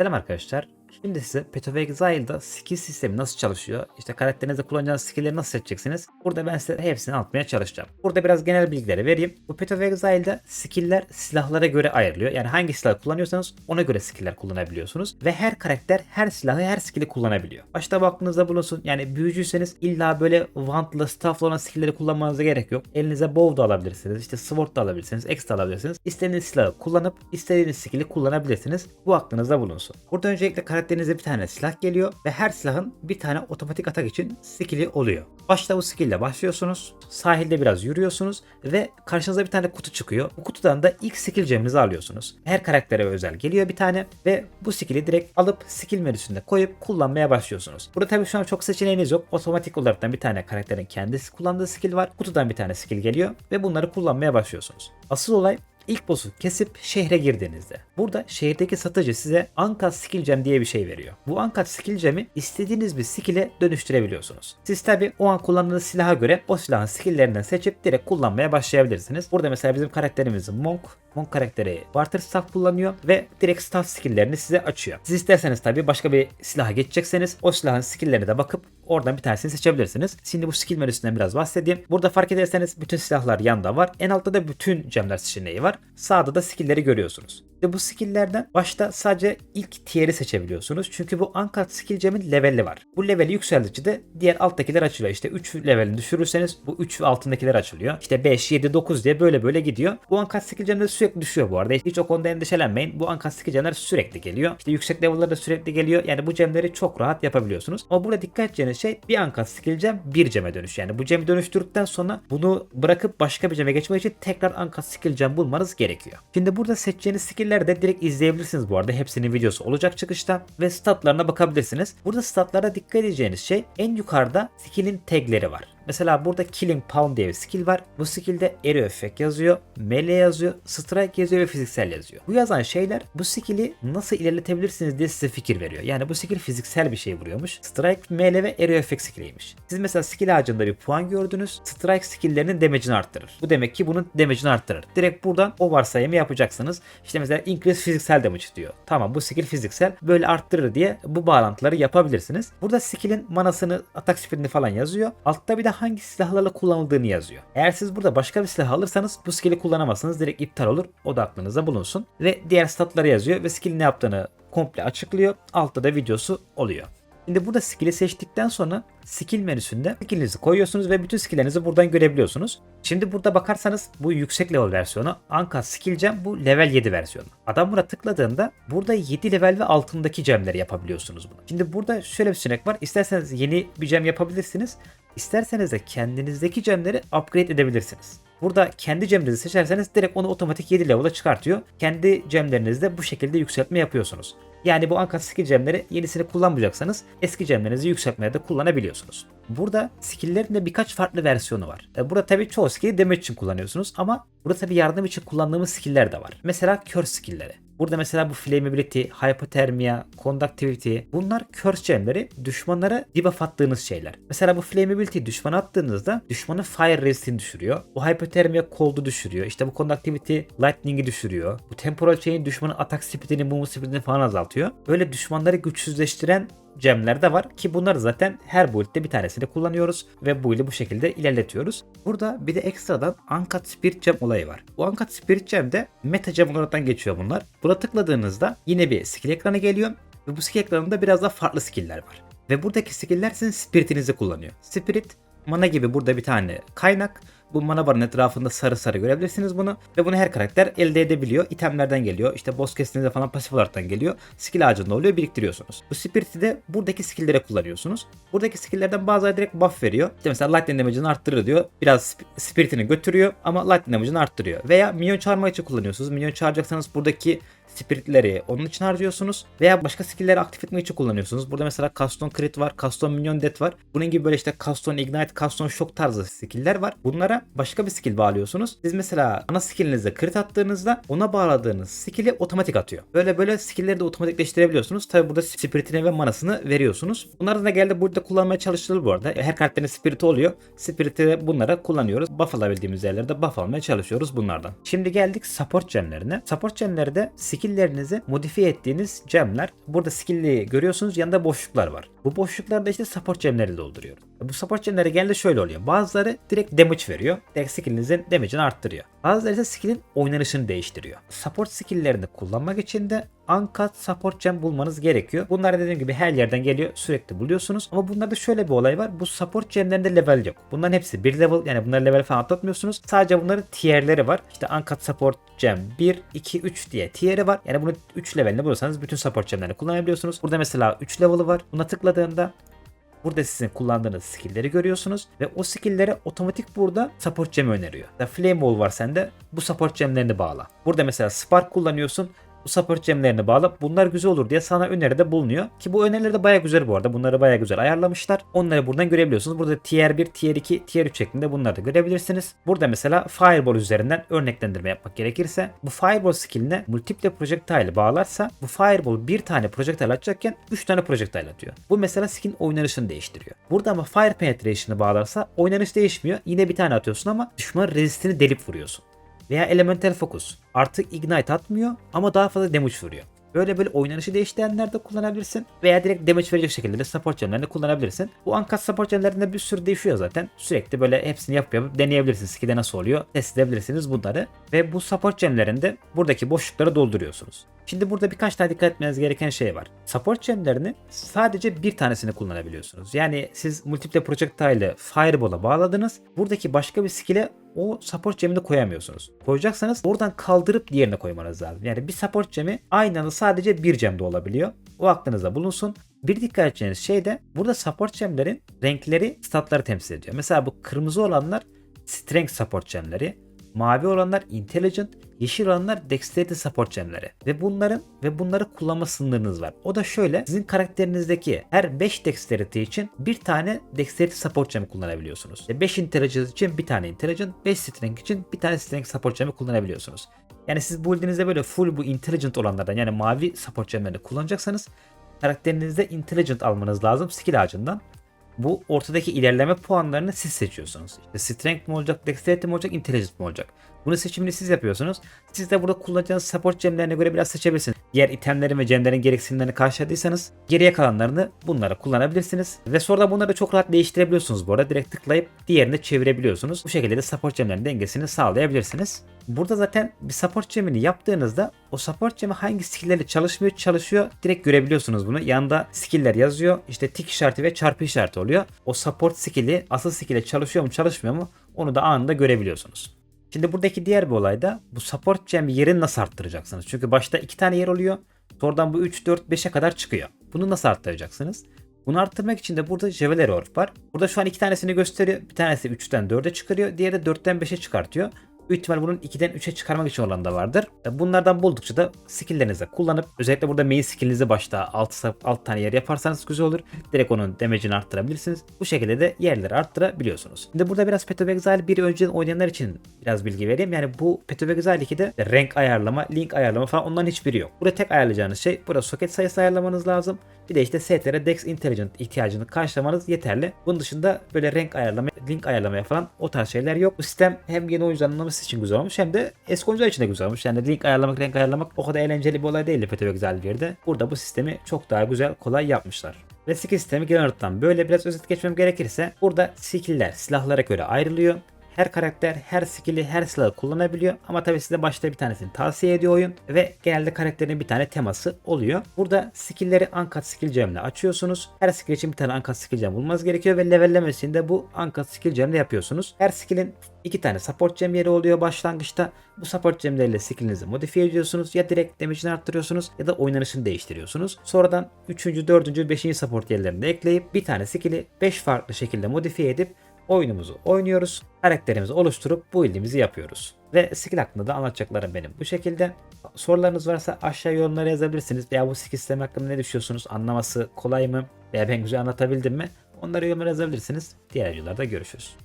Selam arkadaşlar. Şimdi size Path of Exile'da skill sistemi nasıl çalışıyor, işte karakterinizde kullanacağınız skill'leri nasıl seçeceksiniz, burada ben size hepsini anlatmaya çalışacağım. Burada biraz genel bilgileri vereyim. Bu Path of Exile'da skill'ler silahlara göre ayrılıyor. Yani hangi silahı kullanıyorsanız ona göre skill'ler kullanabiliyorsunuz. Ve her karakter her silahı her skill'i kullanabiliyor. Başta bu aklınızda bulunsun. Yani büyücüyseniz illa böyle wand'la, staff'la olan skill'leri kullanmanıza gerek yok. Elinize bow da alabilirsiniz, işte sword da alabilirsiniz, X de alabilirsiniz. İstediğiniz silahı kullanıp istediğiniz skill'i kullanabilirsiniz. Bu aklınızda bulunsun. Burada öncelikle karakterinize bir tane silah geliyor ve her silahın bir tane otomatik atak için skill'i oluyor. Başta bu skill ile başlıyorsunuz. Sahilde biraz yürüyorsunuz ve karşınıza bir tane kutu çıkıyor. Bu kutudan da ilk skill geminizi alıyorsunuz. Her karaktere özel geliyor bir tane ve bu skill'i direkt alıp skill menüsünde koyup kullanmaya başlıyorsunuz. Burada tabii şu an çok seçeneğiniz yok. Otomatik olarak bir tane karakterin kendisi kullandığı skill var. Kutudan bir tane skill geliyor ve bunları kullanmaya başlıyorsunuz. Asıl olay İlk boss'u kesip şehre girdiğinizde. Burada şehirdeki satıcı size Uncut Skill Gem diye bir şey veriyor. Bu Uncut Skill Gem'i istediğiniz bir skill'e dönüştürebiliyorsunuz. Siz tabi o an kullandığınız silaha göre o silahın skill'lerinden seçip direkt kullanmaya başlayabilirsiniz. Burada mesela bizim karakterimizin Monk. Monk karakteri Barter Staff kullanıyor ve direkt staff skill'lerini size açıyor. Siz isterseniz tabi başka bir silaha geçecekseniz o silahın skill'lerine de bakıp oradan bir tanesini seçebilirsiniz. Şimdi bu skill menüsünden biraz bahsedeyim. Burada fark ederseniz bütün silahlar yanda var. En altta da bütün gemler seçeneği var. Sağda da skill'leri görüyorsunuz. Ve bu skill'lerden başta sadece ilk tier'i seçebiliyorsunuz. Çünkü bu Uncut Skill Gem'in leveli var. Bu leveli yükseldikçe de diğer alttakiler açılıyor. İşte 3 levelini düşürürseniz bu 3 ve altındakiler açılıyor. İşte 5, 7, 9 diye böyle böyle gidiyor. Bu Uncut Skill Gem'ler sürekli düşüyor bu arada. Hiç o konuda endişelenmeyin. Bu Uncut Skill Gem'ler sürekli geliyor. İşte yüksek level'lar da sürekli geliyor. Yani bu gemleri çok rahat yapabiliyorsunuz. Ama burada dikkat edeceğiniz şey bir Uncut Skill Gem bir geme dönüş. Yani bu gemi dönüştürdükten sonra bunu bırakıp başka bir geme geçmek için tekrar Uncut Skill Gem bulmanız gerekiyor. Şimdi burada seçeceğiniz skill'leri de direkt izleyebilirsiniz bu arada. Hepsinin videosu olacak çıkışta ve statlarına bakabilirsiniz. Burada statlara dikkat edeceğiniz şey en yukarıda skill'in tagleri var. Mesela burada Killing Pound diye bir skill var. Bu skill'de Area Effect yazıyor, Melee yazıyor, Strike yazıyor ve fiziksel yazıyor. Bu yazan şeyler bu skill'i nasıl ilerletebilirsiniz diye size fikir veriyor. Yani bu skill fiziksel bir şey vuruyormuş. Strike, Melee ve Area Effect skill'iymiş. Siz mesela skill ağacında bir puan gördünüz. Strike skill'lerinin damage'ini arttırır. Bu demek ki bunun damage'ini arttırır. Direkt buradan o varsayımı yapacaksınız. İşte mesela increase fiziksel damage diyor. Tamam bu skill fiziksel böyle arttırır diye bu bağlantıları yapabilirsiniz. Burada skill'in manasını, atak speedini falan yazıyor. Altta bir de hangi silahlarla kullanıldığını yazıyor. Eğer siz burada başka bir silah alırsanız bu skill'i kullanamazsınız. Direkt iptal olur. O da aklınızda bulunsun. Ve diğer statları yazıyor ve skill'in ne yaptığını komple açıklıyor. Altta da videosu oluyor. Şimdi burada skill'i seçtikten sonra skill menüsünde skill'inizi koyuyorsunuz ve bütün skill'lerinizi buradan görebiliyorsunuz. Şimdi burada bakarsanız bu yüksek level versiyonu. Anka Skill Gem bu level 7 versiyonu. Adam buna tıkladığında burada 7 level ve altındaki gemleri yapabiliyorsunuz bunu. Şimdi burada şöyle bir seçenek var. İsterseniz yeni bir gem yapabilirsiniz. İsterseniz de kendinizdeki gemleri upgrade edebilirsiniz. Burada kendi gemlerinizi seçerseniz direkt onu otomatik 7 level'a çıkartıyor. Kendi gemlerinizde bu şekilde yükseltme yapıyorsunuz. Yani bu Uncut Skill gemleri yenisini kullanmayacaksanız eski gemlerinizi yükseltmeye de kullanabiliyorsunuz. Burada skill'lerin de birkaç farklı versiyonu var. E, Burada tabii çoğu skill'i damage için kullanıyorsunuz ama burada tabii yardım için kullandığımız skill'ler de var. Mesela curse skill'leri. Burada mesela bu flammability, hypothermia, conductivity bunlar curse gemleri düşmanlara debuff attığınız şeyler. Mesela bu flammability düşmana attığınızda düşmanın fire resistini düşürüyor. Bu hypothermia cold'u düşürüyor. İşte bu conductivity lightning'i düşürüyor. Bu temporal chain düşmanın atak speedini, movement speedini falan azaltıyor. Böyle düşmanları güçsüzleştiren gemler de var ki bunları zaten her build'de bir tanesini kullanıyoruz ve bu ile bu şekilde ilerletiyoruz. Burada bir de ekstradan Uncut Spirit Gem olayı var. Bu Uncut Spirit Gem'de meta gem olaraktan geçiyor bunlar. Buna tıkladığınızda yine bir skill ekranı geliyor ve bu skill ekranında biraz daha farklı skill'ler var. Ve buradaki skill'ler sizin spiritinizi kullanıyor. Spirit mana gibi burada bir tane kaynak. Bu mana barın etrafında sarı sarı görebilirsiniz bunu. Ve bunu her karakter elde edebiliyor. İtemlerden geliyor. İşte boss kestiğinizde falan pasif olaraktan geliyor. Skill ağacında oluyor biriktiriyorsunuz. Bu spirit'i de buradaki skill'lere kullanıyorsunuz. Buradaki skill'lerden bazıları direkt buff veriyor. İşte mesela lightning damage'ını arttırır diyor. Biraz sp- spirit'ini götürüyor ama lightning damage'ını arttırıyor. Veya minyon çağırmak için kullanıyorsunuz. Minyon çağıracaksanız buradaki spiritleri onun için harcıyorsunuz. Veya başka skill'leri aktif etmek için kullanıyorsunuz. Burada mesela Custom Crit var, Custom Minion Death var. Bunun gibi böyle işte Custom Ignite, Custom Shock tarzı skill'ler var. Bunlara başka bir skill bağlıyorsunuz. Siz mesela ana skill'inize crit attığınızda ona bağladığınız skill'i otomatik atıyor. Böyle böyle skill'leri de otomatikleştirebiliyorsunuz. Tabi burada spiritini ve manasını veriyorsunuz. Bunlardan da geldi burada kullanmaya çalışılır bu arada. Her karakterin spiriti oluyor. Spirit'i de bunlara kullanıyoruz. Buff alabildiğimiz yerlerde buff almaya çalışıyoruz bunlardan. Şimdi geldik support gemlerine. Support gemleri de skill skilllerinizi modifiye ettiğiniz gemler. Burada skill'i görüyorsunuz yanında boşluklar var. Bu boşluklarda işte support gemleri dolduruyor. Bu support gemleri genelde şöyle oluyor. Bazıları direkt damage veriyor. Direkt skill'inizin damage'ini arttırıyor. Bazıları ise skill'in oynanışını değiştiriyor. Support skill'lerini kullanmak için de uncut support gem bulmanız gerekiyor. Bunlar dediğim gibi her yerden geliyor. Sürekli buluyorsunuz. Ama bunlarda şöyle bir olay var. Bu support gemlerinde level yok. Bunların hepsi bir level. Yani bunları level falan atlatmıyorsunuz. Sadece bunların tierleri var. İşte uncut support gem 1, 2, 3 diye tier'i var. Yani bunu 3 levelini bulursanız bütün support gemlerini kullanabiliyorsunuz. Burada mesela 3 level'ı var. Buna tıkladığında Burada sizin kullandığınız skill'leri görüyorsunuz ve o skill'lere otomatik burada support gem öneriyor. Ya Flame Wall var sende bu support gemlerini bağla. Burada mesela Spark kullanıyorsun support gemlerini bağla. Bunlar güzel olur diye sana öneride bulunuyor. Ki bu öneriler de baya güzel bu arada. Bunları baya güzel ayarlamışlar. Onları buradan görebiliyorsunuz. Burada tier 1, tier 2, tier 3 şeklinde bunları da görebilirsiniz. Burada mesela Fireball üzerinden örneklendirme yapmak gerekirse bu Fireball skilline multiple projectile bağlarsa bu Fireball bir tane projectile atacakken 3 tane projectile atıyor. Bu mesela skin oynanışını değiştiriyor. Burada ama Fire Penetration'ı bağlarsa oynanış değişmiyor. Yine bir tane atıyorsun ama düşman resistini delip vuruyorsun veya Elemental Focus. Artık Ignite atmıyor ama daha fazla damage vuruyor. Böyle böyle oynanışı değiştirenler de kullanabilirsin. Veya direkt damage verecek şekilde de support gemlerini kullanabilirsin. Bu uncut support gemlerinde bir sürü değişiyor zaten. Sürekli böyle hepsini yapıp yapıp deneyebilirsiniz. Skill'de nasıl oluyor test edebilirsiniz bunları. Ve bu support gemlerinde buradaki boşlukları dolduruyorsunuz. Şimdi burada birkaç tane dikkat etmeniz gereken şey var. Support gemlerini sadece bir tanesini kullanabiliyorsunuz. Yani siz multiple projectile'ı Fireball'a bağladınız. Buradaki başka bir skill'e o support gemini koyamıyorsunuz. Koyacaksanız oradan kaldırıp diğerine koymanız lazım. Yani bir support gemi aynı anda sadece bir gemde olabiliyor. O aklınızda bulunsun. Bir dikkat edeceğiniz şey de burada support gemlerin renkleri statları temsil ediyor. Mesela bu kırmızı olanlar strength support gemleri, mavi olanlar intelligent, yeşil olanlar dexterity support gemleri. Ve bunların ve bunları kullanma sınırınız var. O da şöyle sizin karakterinizdeki her 5 dexterity için bir tane dexterity support gemi kullanabiliyorsunuz. 5 intelligence için bir tane intelligent, 5 strength için bir tane strength support gemi kullanabiliyorsunuz. Yani siz build'inizde böyle full bu intelligent olanlardan yani mavi support gemlerini kullanacaksanız karakterinizde intelligent almanız lazım skill ağacından. Bu ortadaki ilerleme puanlarını siz seçiyorsunuz. İşte strength mi olacak, dexterity mi olacak, intelligence mi olacak? Bunu seçimini siz yapıyorsunuz. Siz de burada kullanacağınız support gemlerine göre biraz seçebilirsiniz. Diğer itemlerin ve gemlerin gereksinimlerini karşıladıysanız geriye kalanlarını bunlara kullanabilirsiniz. Ve sonra bunları çok rahat değiştirebiliyorsunuz bu arada. Direkt tıklayıp diğerine çevirebiliyorsunuz. Bu şekilde de support gemlerin dengesini sağlayabilirsiniz. Burada zaten bir support gemini yaptığınızda o support gemi hangi skilllerle çalışmıyor çalışıyor direkt görebiliyorsunuz bunu. Yanında skiller yazıyor. İşte tik işareti ve çarpı işareti oluyor. O support skill'i asıl skill'e çalışıyor mu çalışmıyor mu onu da anında görebiliyorsunuz. Şimdi buradaki diğer bir olay da bu support gem yerini nasıl arttıracaksınız? Çünkü başta iki tane yer oluyor. Sonradan bu 3, 4, 5'e kadar çıkıyor. Bunu nasıl arttıracaksınız? Bunu arttırmak için de burada Javeler Orb var. Burada şu an iki tanesini gösteriyor. Bir tanesi 3'ten 4'e çıkarıyor. Diğeri de 4'ten 5'e çıkartıyor. Büyük ihtimal bunun 2'den 3'e çıkarmak için olan da vardır. E, Bunlardan buldukça da skilllerinizi kullanıp özellikle burada main skillinizi başta 6, 6 tane yer yaparsanız güzel olur. Direkt onun damage'ini arttırabilirsiniz. Bu şekilde de yerleri arttırabiliyorsunuz. Şimdi burada biraz Path of Exile 1 önceden oynayanlar için biraz bilgi vereyim. Yani bu Path of Exile 2'de rank ayarlama, link ayarlama falan onların hiçbiri yok. Burada tek ayarlayacağınız şey burada soket sayısı ayarlamanız lazım. Bir de işte STR Dex Intelligent ihtiyacını karşılamanız yeterli. Bunun dışında böyle renk ayarlama, link ayarlamaya falan o tarz şeyler yok. Bu sistem hem yeni oyuncuların anlaması için güzel olmuş hem de eski oyuncular için de güzel olmuş. Yani link ayarlamak, renk ayarlamak o kadar eğlenceli bir olay değildi FETÖ güzel bir yerde. Burada bu sistemi çok daha güzel, kolay yapmışlar. Ve skill sistemi genel böyle biraz özet geçmem gerekirse burada skill'ler silahlara göre ayrılıyor. Her karakter her skill'i her silahı kullanabiliyor ama tabi size başta bir tanesini tavsiye ediyor oyun ve genelde karakterin bir tane teması oluyor. Burada skill'leri uncut skill gem'le açıyorsunuz. Her skill için bir tane uncut skill gem bulmanız gerekiyor ve levellemesini bu uncut skill gem'le yapıyorsunuz. Her skill'in iki tane support gem yeri oluyor başlangıçta. Bu support gemleriyle skill'inizi modifiye ediyorsunuz. Ya direkt damage'ini arttırıyorsunuz ya da oynanışını değiştiriyorsunuz. Sonradan 3. 4. 5. support yerlerini de ekleyip bir tane skill'i 5 farklı şekilde modifiye edip oyunumuzu oynuyoruz. Karakterimizi oluşturup bu build'imizi yapıyoruz. Ve skill hakkında da anlatacaklarım benim bu şekilde. Sorularınız varsa aşağı yorumlara yazabilirsiniz. Veya bu skill sistemi hakkında ne düşünüyorsunuz? Anlaması kolay mı? Veya ben güzel anlatabildim mi? Onları yorumlara yazabilirsiniz. Diğer videolarda görüşürüz.